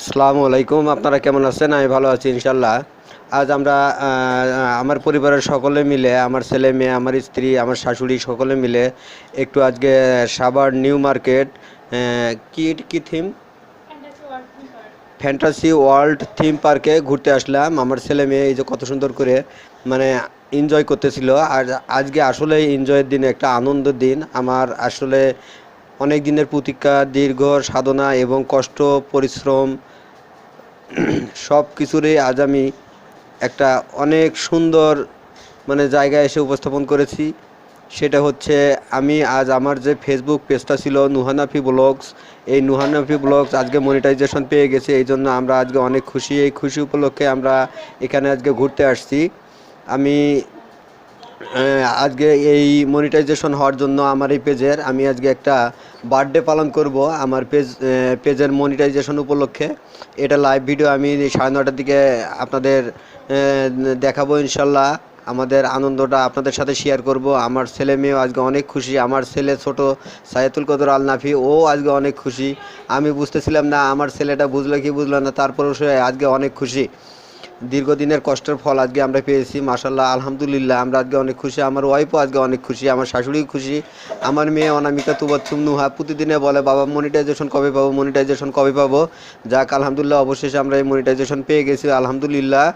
আসসালামু আলাইকুম, আপনারা কেমন আছেন? আমি ভালো আছি ইনশাল্লাহ আজ আমরা আমার পরিবারের সকলে মিলে, আমার ছেলে মেয়ে, আমার স্ত্রী, আমার শাশুড়ি সকলে মিলে একটু আজকে সাবার নিউ মার্কেট কি কি থিম ফ্যান্টাসি ওয়ার্ল্ড থিম পার্কে ঘুরতে আসলাম। আমার ছেলে মেয়ে এই যে কত সুন্দর করে মানে এনজয় করতেছিল। আর আজকে আসলে এনজয়ের দিন, একটা আনন্দের দিন। আমার আসলে অনেক দিনের প্রতীক্ষা দীর্ঘ সাধনা এবং কষ্ট, পরিশ্রম সব কিছুরই আজ আমি একটা অনেক সুন্দর মানে জায়গায় এসে উপস্থাপন করেছি। সেটা হচ্ছে আমি আজ আমার যে ফেসবুক পেজটা ছিল নুহানাফি ব্লগস এই নুহানাফি ব্লগস আজকে মনিটাইজেশন পেয়ে গেছে। এই জন্য আমরা আজকে অনেক খুশি। এই খুশি উপলক্ষে আমরা এখানে আজকে ঘুরতে আসছি। আমি আজকে এই মনিটাইজেশন হওয়ার জন্য আমার এই পেজের আমি আজকে একটা বার্থডে পালন করব আমার পেজ পেজের মনিটাইজেশন উপলক্ষে। এটা লাইভ ভিডিও আমি সাড়ে নটার দিকে আপনাদের দেখাবো ইনশাল্লাহ। আমাদের আনন্দটা আপনাদের সাথে শেয়ার করব। আমার ছেলে মেয়েও আজকে অনেক খুশি। আমার ছেলে ছোট সায়েতুল কদর আল নাফি ও আজকে অনেক খুশি। আমি বুঝতেছিলাম না, আমার ছেলেটা বুঝলো কি বুঝলো না, তারপরেও সে আজকে অনেক খুশি। দীর্ঘদিনের কষ্টের ফল আজকে আমরা পেয়েছি মাসাল্লাহ আলহামদুলিল্লাহ, আমরা আজকে অনেক খুশি, আমার ওয়াইফও আজকে অনেক খুশি, আমার শাশুড়ি খুশি, আমার মেয়ে অনামিকা তুবাচ্ছুম নুহা প্রতিদিনে বলে, বাবা মনিটাইজেশন কবে পাবো মনিটাইজেশন কবে পাবো? যাক, আলহামদুলিল্লাহ, অবশেষে আমরা এই মনিটাইজেশন পেয়ে গেছি, আলহামদুলিল্লাহ।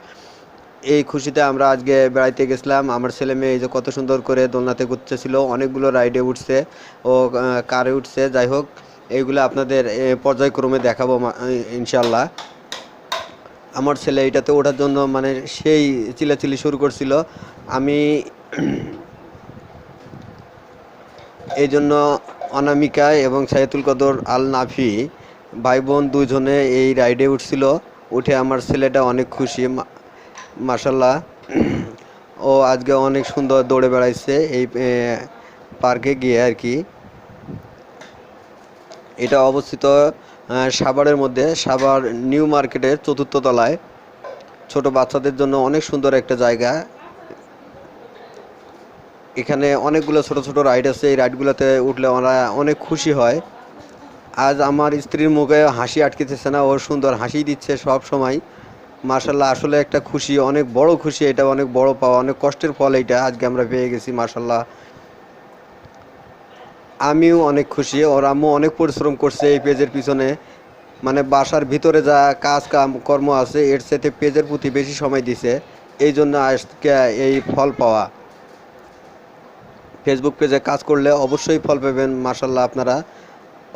এই খুশিতে আমরা আজকে বেড়াইতে গেছিলাম, আমার ছেলে মেয়ে এই যে কত সুন্দর করে দোলনাতে ঘুরতেছিল, অনেকগুলো রাইডে উঠছে ও কারে উঠছে, যাই হোক, এইগুলো আপনাদের পর্যায়ক্রমে দেখাবো ইনশাল্লাহ আমার ছেলে এটাতে ওঠার জন্য মানে সেই চিলাচিলি শুরু করছিল। আমি এই জন্য অনামিকা এবং সাইতুল কদর আল নাফি ভাই বোন দুজনে এই রাইডে উঠছিল। উঠে আমার ছেলেটা অনেক খুশি মাসাল্লাহ ও আজকে অনেক সুন্দর দৌড়ে বেড়াইছে এই পার্কে গিয়ে আর কি। এটা অবস্থিত সাভারের মধ্যে, সাভার নিউ মার্কেটের চতুর্থ তলায়। ছোট বাচ্চাদের জন্য অনেক সুন্দর একটা জায়গা। এখানে অনেকগুলো ছোট ছোট রাইড আছে, এই রাইডগুলোতে উঠলে ওরা অনেক খুশি হয়। আজ আমার স্ত্রীর মুখে হাসি আটকেতেছে না, ও সুন্দর হাসি দিচ্ছে সব সময়। মার্শাল্লাহ আসলে একটা খুশি, অনেক বড় খুশি, এটা অনেক বড় পাওয়া, অনেক কষ্টের ফল এটা আজকে আমরা পেয়ে গেছি মার্শাল্লাহ আমিও অনেক খুশি, ওর আম্মু অনেক পরিশ্রম করছে এই পেজের পিছনে। মানে বাসার ভিতরে যা কাজ কাম, কর্ম আছে, এর সাথে পেজের প্রতি বেশি সময় দিছে। এই জন্য আজকে এই ফল পাওয়া। ফেসবুক পেজে কাজ করলে অবশ্যই ফল পাবেন মাসাল্লাহ আপনারা।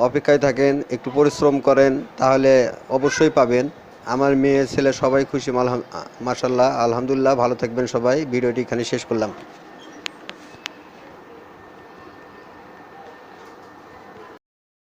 অপেক্ষায় থাকেন, একটু পরিশ্রম করেন, তাহলে অবশ্যই পাবেন। আমার মেয়ে, ছেলে সবাই খুশি মাসাল্লাহ আলহামদুলিল্লাহ, ভালো থাকবেন সবাই। ভিডিওটি এখানে শেষ করলাম।